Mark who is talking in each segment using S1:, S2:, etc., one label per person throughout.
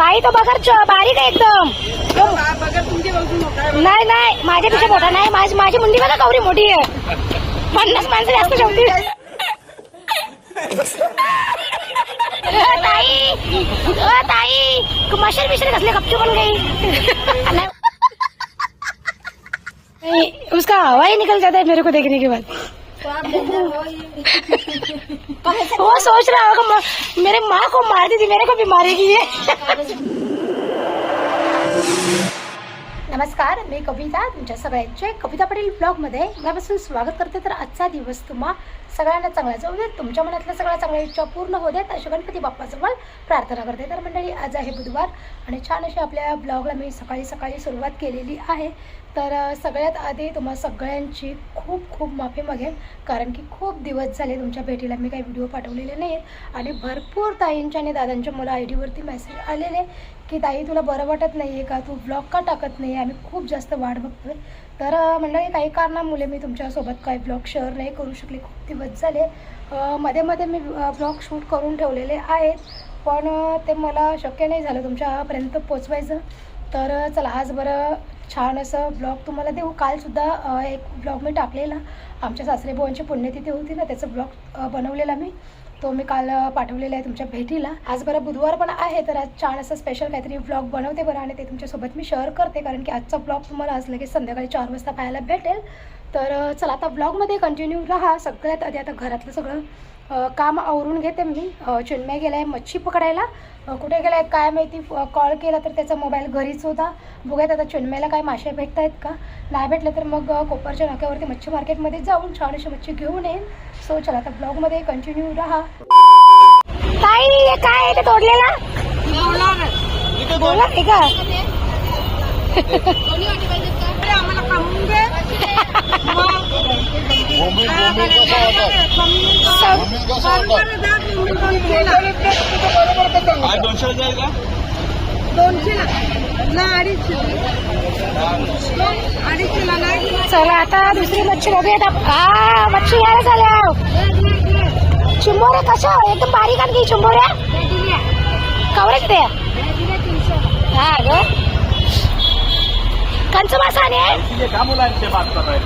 S1: ताई तो बघा बारीक आहे एकदम. नाही नाही माझ्यापेक्षा मोठा नाही माझी माझी मुंडी बघा कवरी मोठी आहे. पन्नास माणसं जास्त जेवतील ताई. ताई. मशर बिशर कसले कपचे पण गई उसका हवा ही निकल जाता है मेरे को देखने के बाद. वो सोच रहा होगा मेरे माँ को मार दी थी मेरे को भी मारेगी ये नमस्कार मी कविता तुमच्या सगळ्यांचे कविता पाटील ब्लॉगमध्ये. यापासून स्वागत करते तर आजचा दिवस तुम्हा सगळ्यांना चांगला जाऊ देत तुमच्या मनातल्या सगळ्या चांगल्या इच्छा पूर्ण होऊ देत अशा गणपती बाप्पाजवळ प्रार्थना करते. तर मंडळी आज आहे बुधवार आणि छान अशी आपल्या ब्लॉगला मी सकाळी सकाळी सुरुवात केलेली आहे. तर सगळ्यात आधी तुम्हा सगळ्यांची खूप खूप माफी मागेन कारण की खूप दिवस झाले तुमच्या भेटीला मी काही व्हिडिओ पाठवलेले नाहीत. आणि भरपूर ताईंच्या आणि दादांच्या मला आय डीवरती मेसेज आलेले की ताई तुला बरं वाटत नाही आहे का? तू ब्लॉग का टाकत नाही आम्ही खूप जास्त वाट बघतोय. तर मंडळी काही कारणामुळे मी तुमच्यासोबत काही ब्लॉग शेअर नाही करू शकले. खूप दिवस झाले. मध्ये मध्ये मी ब्लॉग शूट करून ठेवलेले आहेत. पण ते मला शक्य नाही झालं तुमच्यापर्यंत पोचवायचं. तर चला आज बरं छान असं ब्लॉग तुम्हाला देऊ. कालसुद्धा एक ब्लॉग मी टाकलेला. आमच्या सासरेबुवांची पुण्यतिथी होती ना त्याचा ब्लॉग बनवलेला मी. तो मी काल पाठवलेला आहे तुमच्या भेटीला. आज बरं बुधवार पण आहे तर आज छान असं स्पेशल काहीतरी ब्लॉग बनवते बरं. आणि ते तुमच्यासोबत मी शेअर करते कारण की आजचा ब्लॉग तुम्हाला आज लगेच संध्याकाळी चार वाजता पाहायला भेटेल. तर चला आता ब्लॉगमध्ये कंटिन्यू राहा. सगळ्यात आधी आता घरातलं सगळं काम आवरून घेते मी. चिन्मय गेला आहे मच्छी पकडायला. कुठे गेला आहे काय माहिती कॉल केला तर त्याचा मोबाईल घरीच होता. बघूयात आता चिन्मयला काय मासे भेटत आहेत का? नाही भेटलं तर मग कोपरच्या नाक्यावरती मच्छी मार्केटमध्ये जाऊन छान अशी मच्छी घेऊन येईन. सो चला आता ब्लॉगमध्ये कंटिन्यू राहा. काय काय ते तोडलेला? बोला हे का?
S2: दोनशे जाईल का
S3: दोनशेला ना अडीचशे अडीचशेला नाही
S1: चला आता दुसरी मच्छी बघूयात आप- हा मच्छी यायला झाल्या चिंबोऱ्या कशा? एकदम बारीक आणखी चिंबोऱ्या? कवरेज ते? हा ग. कंच मासा आणि हे
S2: काय मुलांचे बात कर रहे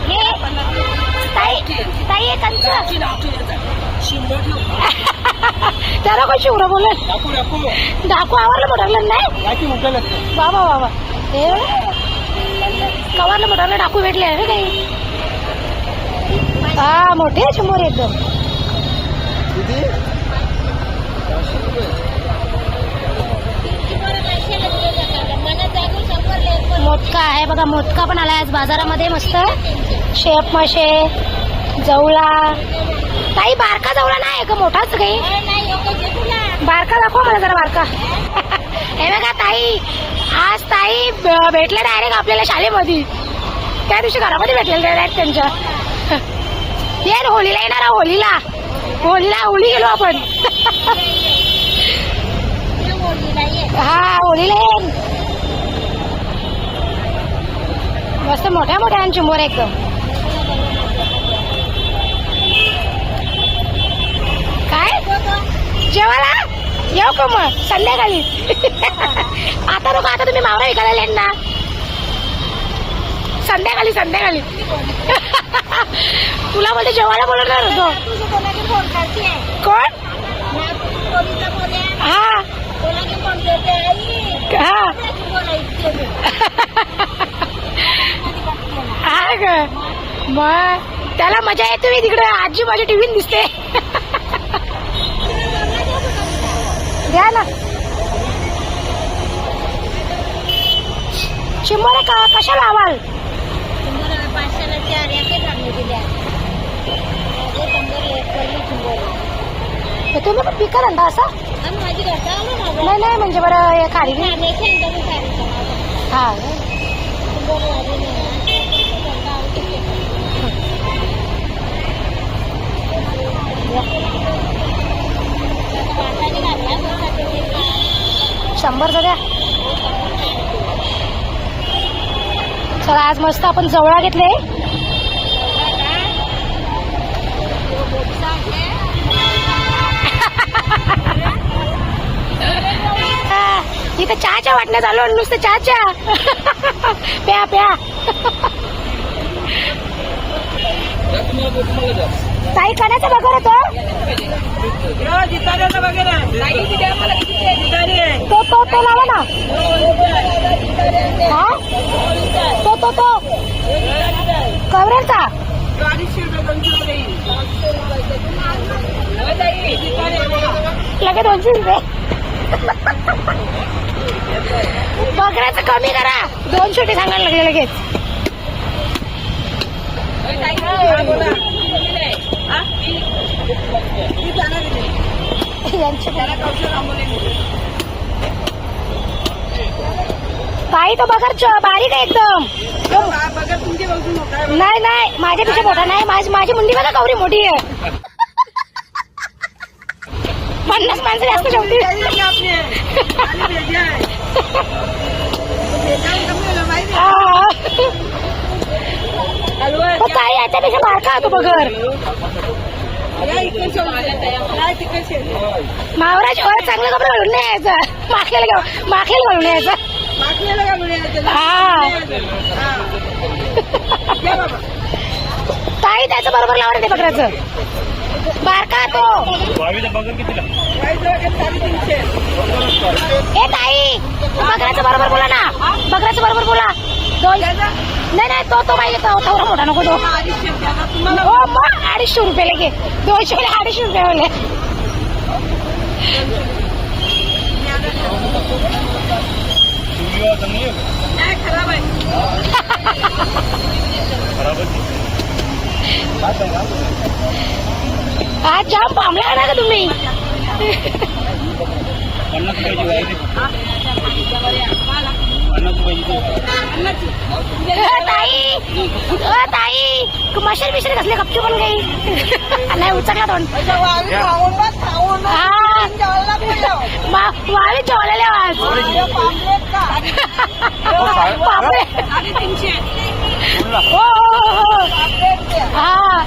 S1: ताई ताई हे कंच. त्याला कोण शिवरा बोलत डाकू आवरलं नाही.
S2: मोठं लागतं
S1: बाबा बाबा हे. कवरला मोठरला डाकू भेटले आहे काही? हा मोठे चिंबोरे एकदम. मोदका आहे. बघा मोदका पण आलाय आज बाजारामध्ये मस्त. शेप मासे जवळा. ताई बारका जवळा नाही आहे का मोठाच काही बारका दाखवा मला जरा बारका. हे बघा ताई. आज ताई भेटल्या डायरेक्ट आपल्याला शाळेमध्ये. त्या दिवशी घरामध्ये भेटलेलं डायरेक्ट त्यांच्या. ये ना होलीला येणार होलीला होलीला होळी गेलो आपण. हा होळीला येईन मस्त मोठ्या मोठ्या चिंबोर एकदम. काय? जेवायला? येऊ का मग? संध्याकाळी. आता नको आता तुम्ही मावरा विकायला ना संध्याकाळी संध्याकाळी. तुला मध्ये जेवायला बोलवणार होतो. कोण? हा. हा. हा ग मग त्याला मजा येते मी तिकडे. आजी माझ्या टीव्हीत दिसते. द्या ना. चिंबोरे का कशाला आवाल हे तुम्ही पण पिकल आणता असं? नाही नाही म्हणजे बरं हे खाली हा. शंभरचा द्या. चला आज मस्त आपण जवळा घेतले. इथं चहाच्या वाटण्यात आलो आणि नुसतं चहाच्या. प्या प्या. ताई कण्याचं बघर तो? तो तो तो लावा ना. हा? तो तो तो. कवरेचा लगे दोनशे रुपये. बकऱ्याचं कमी करा दोन छोटे सांगायला लागले लगेच
S3: हा. हा?
S1: ताई तो च- बारीक आहे एकदम
S3: बघा बघू
S1: नाही नाही माझ्यापेक्षा मोठा नाही माझी माझी मुंडी बघा कवरी मोठी आहे
S3: हलवा आहे.
S1: पण ताई याच्यापेक्षा बारका आहे तो बगर. मावराज वर चांगलं कपडे घालून नाही यायचं माखेल घालून माखेल घालून यायचं. हा.
S3: हा.
S1: ताई त्याचं बरोबर लावणार ते बकऱ्याचं बारका तो
S2: बघा कितीला
S3: वाईट वगैरे साडेतीनशे.
S1: ए ताई बकऱ्याचं बरोबर बोला ना. बकऱ्याचं बरोबर बोला. दोन नाही नाही तो तो माहिती तो थोडा मोठा नको तो.
S3: अडीचशे रुपये. आता
S1: हो मग अडीचशे रुपये लगे. दोनशे अडीचशे रुपये
S3: खराब आहे
S1: आज जाम पामला आणा का तुम्ही? ताई अ, ताई कसले कपची पण काही नाही उचकला तोंड
S3: वावी
S1: जेवलेले आज बापरे हो हो, हो,
S3: पापलेट द्या.
S1: हा आवर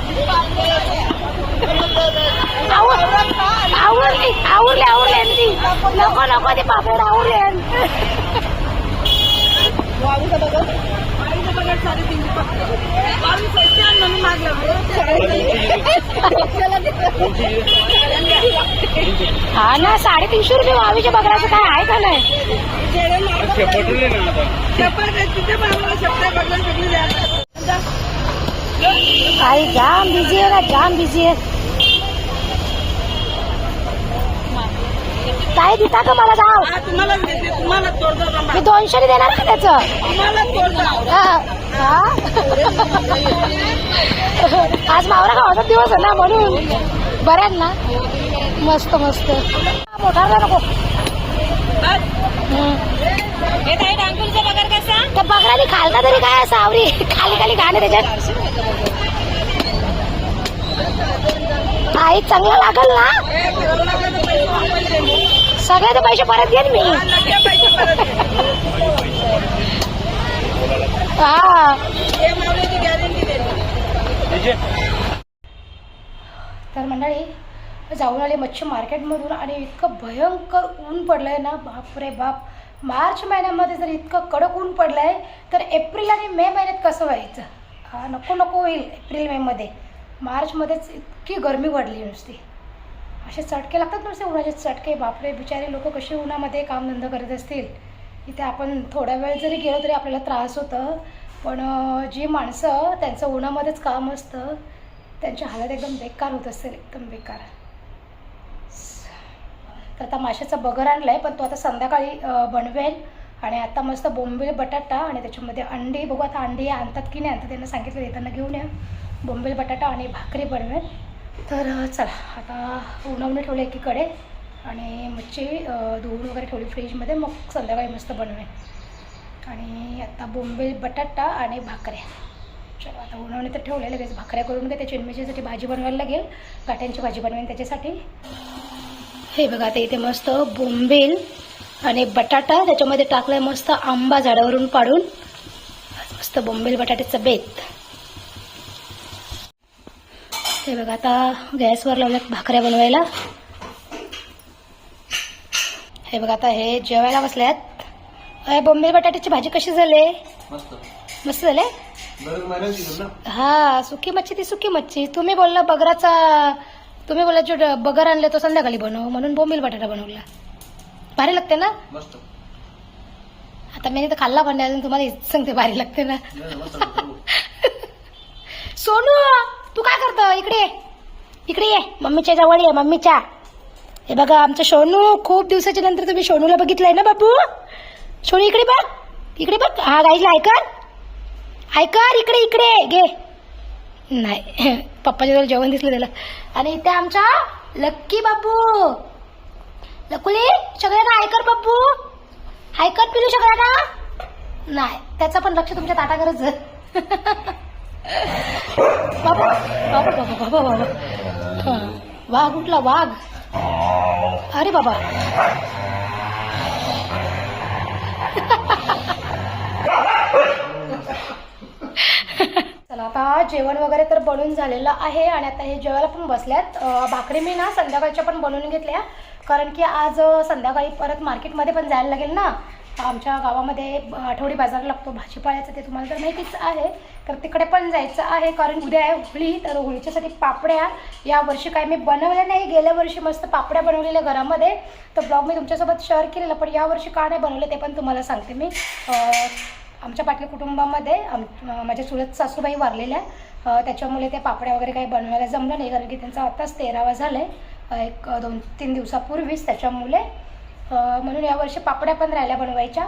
S1: आवरली आवरले आवरले नको नको ते पापड आवरले हा ना साडेतीनशे रुपये वावीच्या बगराचं काय आहे का नाही? काही जाम बिझी आहे ना जाम बिझी आहे. काय देता का मला
S3: देते. तुम्हाला बाबा.
S1: मी दोनशे देणार का त्याचं? हा? हा? आज मावरा गावाचा दिवस आहे ना म्हणून. बरं आहे ना? मस्त मस्त. मोठा नको. त्या खालता तरी काय असं आवरी खाली खाली गाणे त्याच्यात. आई चांगलं लागल ना? सगळ्याचे पैसे परत घेईन मी.
S3: हा, पैसे परत
S1: हा तर मंडळी जाऊन आले मच्छी मार्केटमधून आणि इतकं भयंकर ऊन पडलं आहे ना बाप रे बाप. मार्च महिन्यामध्ये जर इतकं कडक ऊन पडलं आहे तर एप्रिल आणि मे महिन्यात कसं व्हायचं? हा नको नको होईल एप्रिल मेमध्ये मार्चमध्येच इतकी गरमी वाढली नुसती. असे चटके लागतात ना उन्हाचे चटके बापरे बिचारे लोक कसे उन्हामध्ये कामधंदा करत असतील. इथे आपण थोडा वेळ जरी गेलो तरी आपल्याला त्रास होतं. पण जी माणसं त्यांचं उन्हामध्येच काम असतं त्यांची हालत एकदम बेकार होत असेल एकदम बेकार. तर आता माशाचा बगर आणला आहे पण तो आता संध्याकाळी बनवेल. आणि आता मस्त बोंबील बटाटा आणि त्याच्यामध्ये अंडी. बघू आता अंडी आणतात की नाही आणतात त्यांना सांगितलं येताना घेऊन या. बोंबील बटाटा आणि भाकरी बनवेल. तर चला आता उन्हावणे ठेवलं एकीकडे आणि मच्छी धुवून वगैरे ठेवली फ्रीजमध्ये. मग संध्याकाळी मस्त बनवे आणि आता बोंबील बटाटा आणि भाकऱ्या. चलो आता उन्हावणे तर ठेवले लगेच. भाकऱ्या करून घेते चिनमिरचीसाठी भाजी बनवायला लागेल. गाठ्यांची भाजी बनवेन त्याच्यासाठी. हे बघा आता इथे मस्त बोंबील आणि बटाटा त्याच्यामध्ये टाकलाय मस्त आंबा झाडावरून पाडून मस्त बोंबेल बटाट्याचं बेत. हे बघा आता गॅसवर लावल्यात भाकऱ्या बनवायला. हे बघा आता हे जेवायला बसल्यात. अरे बोंबे बटाट्याची भाजी कशी झाली?
S2: मस्त.
S1: मस्त झाले? हा सुकी मच्छी ती सुकी मच्छी. तुम्ही बोलला बगराचा तुम्ही बोलला जो बगर आणले तो संध्याकाळी बनव म्हणून बोंबील बटाटा बनवला. भारी लागते ना?
S2: मस्त.
S1: आता मी तर खाल्ला पण अजून तुम्हाला सांगते भारी लागते ना?
S2: लागतं.
S1: सोनू! तू काय करतो? इकडे इकडे ये. मम्मीच्या जवळ ये मम्मीच्या. हे बघा आमचं सोनू खूप दिवसाच्या नंतर तुम्ही सोनूला बघितलंय ना बाबू सोनू इकडे बघ. इकडे बघ. हा गाईला ऐकर ऐकर इकडे इकडे. घे. नाही पप्पाच्या जवळ जेवण दिसलं त्याला. आणि इथे आमच्या लक्की बाबू लकुली सगळ्यांना ऐकर बाबू ऐकत पिलू सगळ्यांना. नाही त्याचं पण लक्ष तुमच्या ताटाकडेच बाबा बाबा बाबा बाबा बाबा वाघ उठला वाघ अरे बाबा चला आता जेवण वगैरे तर बनून झालेलं आहे आणि आता हे जेवायला पण बसल्यात भाकरी मी ना संध्याकाळच्या पण बनवून घेतल्या कारण की आज संध्याकाळी परत मार्केटमध्ये पण जायला लागेल ना आमच्या गावामध्ये आठवडी बाजार लागतो भाजीपाल्याचं ते तुम्हाला तर माहितीच आहे. तर तिकडे पण जायचं आहे कारण उद्या आहे होळी तर होळीच्यासाठी पापड्या या वर्षी काय मी बनवल्या नाही. गेल्या वर्षी मस्त पापड्या बनवलेल्या घरामध्ये. तर ब्लॉग मी तुमच्यासोबत शेअर केलेला पण यावर्षी का नाही बनवले ते पण तुम्हाला सांगते मी. आमच्या पाटील कुटुंबामध्ये आम माझ्या चुलत सासूबाई वारलेल्या. त्याच्यामुळे ते पापड्या वगैरे काही बनवायला जमलं नाही कारण की त्यांचा आत्ताच तेरावा झालं आहे एक दोन तीन दिवसापूर्वीच त्याच्यामुळे म्हणून यावर्षी पापड्या पण राहिल्या बनवायच्या.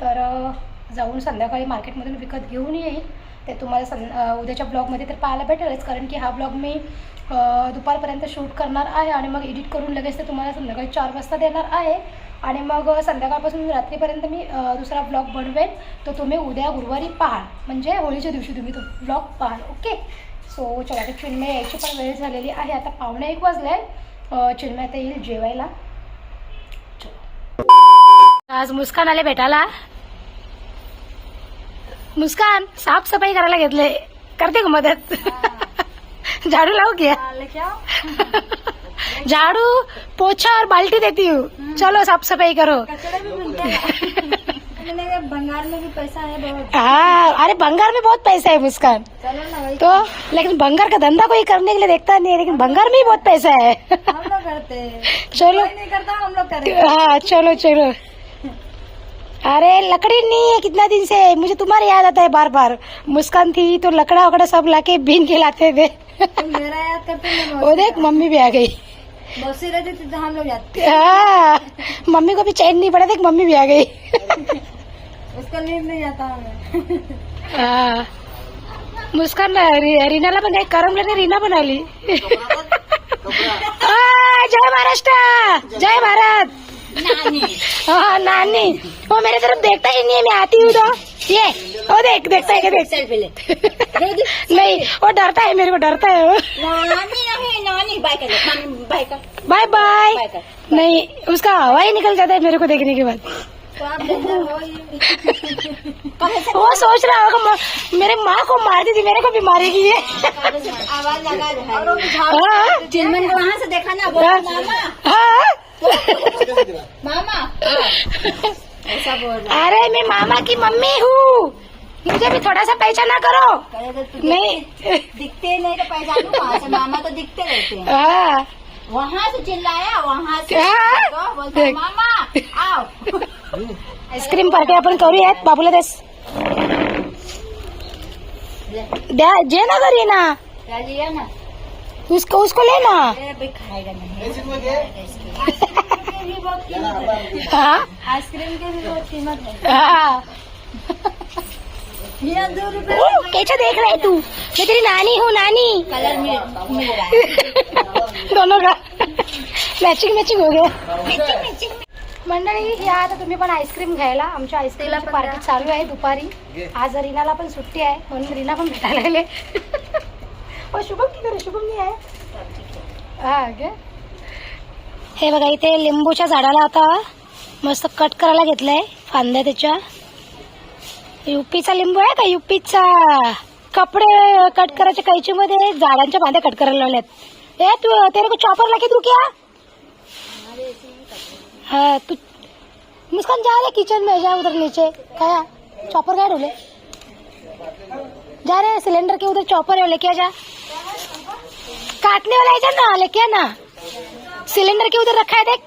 S1: तर जाऊन संध्याकाळी मार्केटमधून विकत घेऊन येईल. ते तुम्हाला सं उद्याच्या ब्लॉगमध्ये तर पाहायला भेटेलच कारण की हा ब्लॉग मी दुपारपर्यंत शूट करणार आहे आणि मग एडिट करून लगेच ते तुम्हाला संध्याकाळी चार वाजता देणार आहे. आणि मग संध्याकाळपासून रात्रीपर्यंत मी दुसरा ब्लॉग बनवेन. तो तुम्ही उद्या गुरुवारी पाहाल. म्हणजे होळीच्या दिवशी तुम्ही तो ब्लॉग पाहाल ओके? सो चला आता चिन्मय यायची पण वेळ झालेली आहे. आता पावणे एक वाजले आहे चिन्मय आता येईल जेवायला. आज मुस्कान आले भेटायला. मुस्कान साफसफाई करायला घेतले करते का मदत? झाडू लावू घ्या झाड़ू पोछा और बाल्टी देती हूँ. चलो साफ सफाई करो
S3: है. बंगाल में भी पैसा है बहुत.
S1: हाँ अरे बंगाल में बहुत पैसा है मुस्कान. तो लेकिन बंगाल का धंधा कोई करने के लिए देखता नहीं है लेकिन बंगाल में ही बहुत पैसा है.
S3: हम लोग करते हैं.
S1: चलो.
S3: नहीं करता हम लोग
S1: हाँ चलो चलो. अरे लकड़ी नहीं है कितना दिन से। मुझे तुम्हारी याद आता है बार बार मुस्कान थी तो लकड़ा वकड़ा सब लाके बीन के लाते थे।
S3: तुम मेरा याद करते हैं
S1: वो देख मम्मी भी आ गई।
S3: बौसी रहती थी तो हम लोग जाते
S1: हाँ मम्मी को भी चैन नहीं पड़ा देख मम्मी भी आ गई।
S3: उसका नींद नहीं आता हमें।
S1: हा. मुस्कान रीना ला पण काही करमलं नाही रीना बना ली। जय महाराष्ट्र जय भारत। हाँ नानी। वो मेरे तरफ़ देखता ही नहीं है मैं आती हूँ तो। ये वो देख देखता है क्या देख नहीं वो डरता है मेरे को डरता है वो। नानी नानी बाय कर बाय बाय नहीं उसका हवा ही निकल जाता है मेरे को देखने के बाद।
S3: हो ही
S1: वो सोच रहा होगा मेरे माँ को मारती थी मेरे को भी मारेगी ये।
S3: आवाज़ लगा
S1: हाँ।
S3: चिलमन वहाँ से देखा ना
S1: हाँ।
S3: मामा।
S1: हाँ
S3: ऐसा बोल रहा
S1: अरे मैं मामा की मम्मी हूँ। मुझे भी थोड़ा सा पहचाना करो।
S3: तो
S1: नहीं।
S3: दिखते नहीं तो पहचानू कहाँ से? मामा तो दिखते रहते हैं।
S1: हाँ।
S3: वहाँ से चिल्लाया वहाँ से
S1: हाँ।
S3: तो बोलते मामा आओ।
S1: आईस्क्रीम पार्टी आपण करूयात बाबूला देस द्या जे ना घरी ना।
S3: लिया ना।
S1: उसको उसको ले ना।
S3: अरे भाई खाएगा नहीं
S1: हाँ?
S3: आइसक्रीम की भी बहुत कीमत है।
S1: हाँ.
S3: ये दो रुपए
S1: ओ, कैसा देख रहा है तू? मैं तेरी नानी हूँ नानी।
S3: कलर मिल
S1: दोनों का मॅचिंग मॅचिंग हो गया। मंडळी या आता तुम्ही पण आईस्क्रीम घ्यायला. आमच्या आईस्क्रीमची
S3: पण
S1: पार्टी. चालू आहे दुपारी. आज रीनाला पण सुट्टी आहे म्हणून रीना पण भेटायला लागले ओ शुभम की करे शुभम नाही आहे? हा गे हे बघा इथे लिंबूच्या झाडाला आता मस्त कट करायला घेतलंय फांद्या त्याच्या. युपीचा लिंबू आहे का? युपीचा. कपडे कट करायच्या कैचीमध्ये झाडांच्या फांद्या कट करायला लावल्यात. ए तू तेरे को चॉपर लाके तू क्या? हा तू मुस्कान जा रे किचन में जा उधर नीचे. काय चॉपर काय ढोले जा रे सिलेंडर के उधर चॉपर है लेके जा? काटने वाला है ना लेके ना? सिलेंडर के उधर रखा है देख।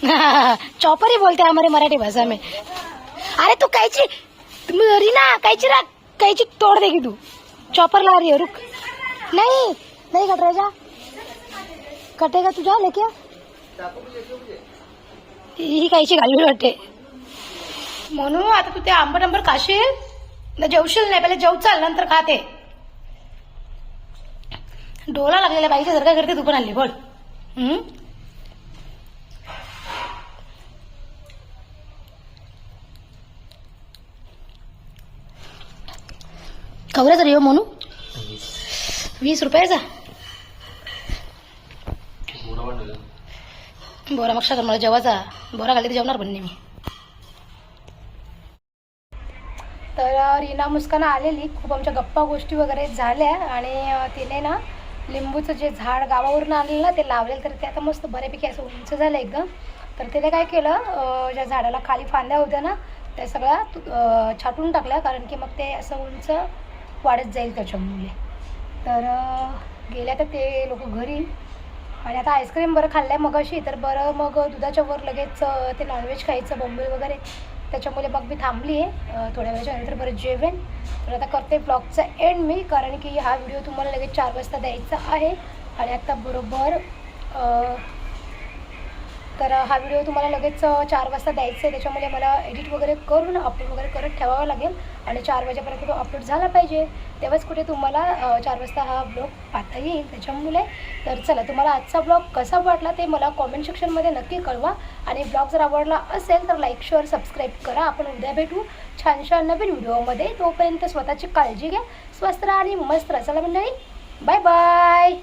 S1: चौपर ही बोलते हैं हमारे मराठी भाषा में। अरे तू कैची रीना कैची रख कैची तोड़ देगी तू। चॉपर ला रही है रुक। नहीं नहीं कट रहा जा। कटेगा तू जा लेके ही कायची घालवी वाटते म्हणून आता तू ते आंबट आंबट खाशील? जेवशील नाही पहिले जेव चाल नंतर खाते. डोला लागलेला बाईच्या जर काय करते तू पण आणली बोल. हम्म? कवऱ्याचा रे म्हणू? वीस रुपयाचा? बोरा मग कर मला जेवायचा. बोरा घालते जेवणार पण नाही मी. तर रीना मुस्कान आलेली. खूप आमच्या गप्पा गोष्टी वगैरे झाल्या आणि तिने ना लिंबूचं जे झाड गावावरून आणलेलं ना ते लावलेलं तर ते आता मस्त बऱ्यापैकी असं उंच झालं एकदम. तर तिने काय केलं ज्या झाडाला खाली फांद्या होत्या ना त्या सगळ्या तु- छाटून टाकल्या कारण की मग ते असं उंच वाढत जाईल त्याच्यामुळे. तर गेल्या तर ते लोक घरी आणि आता आईस्क्रीम बरं खाल्लं आहे मग अशी तर बरं मग दुधाच्या वर लगेच ते नॉनव्हेज खायचं बॉम्बे वगैरे. त्याच्यामुळे मग मी थांबली आहे. थोड्या वेळाच्या नंतर बरं जेवेन. तर आता करते ब्लॉगचा एंड मी कारण की हा व्हिडिओ तुम्हाला लगेच चार वाजता द्यायचा आहे. आणि आत्ता बरोबर तर हा व्हिडिओ तुम्हाला लगेच चार वाजता द्यायचा आहे त्याच्यामुळे मला एडिट वगैरे करून अपलोड वगैरे करत ठेवावा लागेल. आणि चार वाजेपर्यंत तो अपलोड झाला पाहिजे. तेव्हाच कुठे तुम्हाला चार वाजता हा ब्लॉग पाहता येईल. त्याच्यामुळे तर चला तुम्हाला आजचा ब्लॉग कसा वाटला ते मला कॉमेंट सेक्शनमध्ये नक्की कळवा. आणि ब्लॉग जर आवडला असेल तर लाईक शेअर सबस्क्राईब करा. आपण उद्या भेटू छानशा नवीन व्हिडिओमध्ये. तोपर्यंत स्वतःची काळजी घ्या स्वस्त राहा आणि मस्त राहा. चला मंडळी बाय बाय